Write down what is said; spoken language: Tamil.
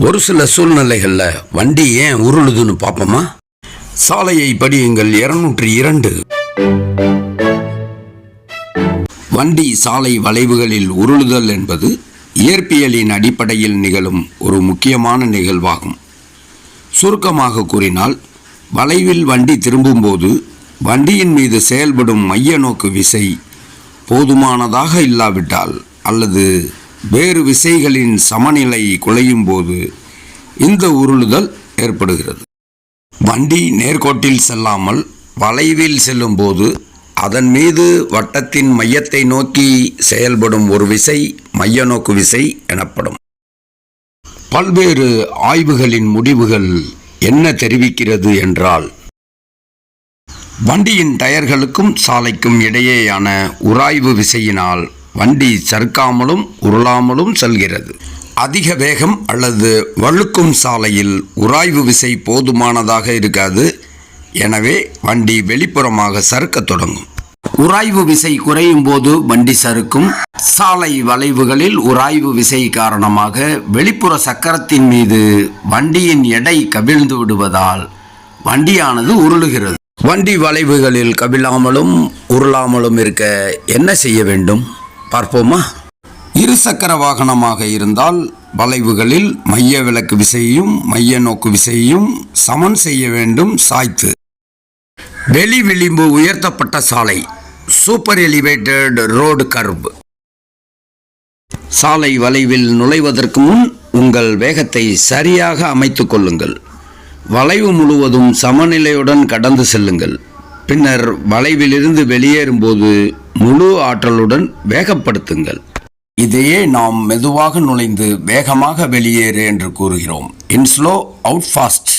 ஒரு சில சூழ்நிலைகளில் வண்டி ஏன் உருளுதுன்னு பார்ப்போமா? சாலையை படியுங்கள் இருநூற்றி இரண்டு. வண்டி சாலை வளைவுகளில் உருளுதல் என்பது இயற்பியலின் அடிப்படையில் நிகழும் ஒரு முக்கியமான நிகழ்வாகும். சுருக்கமாக கூறினால் வளைவில் வண்டி திரும்பும்போது வண்டியின் மீது செயல்படும் மைய நோக்கு விசை போதுமானதாக இல்லாவிட்டால் அல்லது வேறு விசைகளின் சமநிலை குலையும் போது இந்த உருளுதல் ஏற்படுகிறது. வண்டி நேர்கோட்டில் செல்லாமல் வளைவில் செல்லும்போது அதன் மீது வட்டத்தின் மையத்தை நோக்கி செயல்படும் ஒரு விசை மைய நோக்கு விசை எனப்படும். பல்வேறு ஆய்வுகளின் முடிவுகள் என்ன தெரிவிக்கிறது என்றால் வண்டியின் டயர்களுக்கும் சாலைக்கும் இடையேயான உராய்வு விசையினால் வண்டி சறுக்காமலும் உருளாமலும் செல்கிறது. அதிக வேகம் அல்லது வழுக்கும் சாலையில் உராய்வு விசை போதுமானதாக இருக்காது. எனவே வண்டி வெளிப்புறமாக சறுக்கத் தொடங்கும். உராய்வு விசை குறையும் போது வண்டி சறுக்கும். சாலை வளைவுகளில் உராய்வு விசை காரணமாக வெளிப்புற சக்கரத்தின் மீது வண்டியின் எடை கவிழ்ந்து விடுவதால் வண்டியானது உருளுகிறது. வண்டி வளைவுகளில் கவிழாமலும் உருளாமலும் இருக்க என்ன செய்ய வேண்டும்? பார்ப்போமா? இருசக்கர வாகனமாக இருந்தால் வளைவுகளில் மைய விலக்கு விசையும் மைய நோக்கு விசையும் சமன் செய்ய வேண்டும் சாய்த்து. வெளி விளிம்பு உயர்த்தப்பட்ட சாலை சூப்பர் எலிவேட்டட் ரோடு கர்வ் சாலை வளைவில் நுழைவதற்கு முன் உங்கள் வேகத்தை சரியாக அமைத்துக் கொள்ளுங்கள். வளைவு முழுவதும் சமநிலையுடன் கடந்து செல்லுங்கள். பின்னர் வளைவிலிருந்து வெளியேறும்போது முழு ஆற்றலுடன் வேகப்படுத்துங்கள். இதையே நாம் மெதுவாக நுழைந்து வேகமாக வெளியேறு என்று கூறுகிறோம். இன்ஸ்லோ அவுட் ஃபாஸ்ட்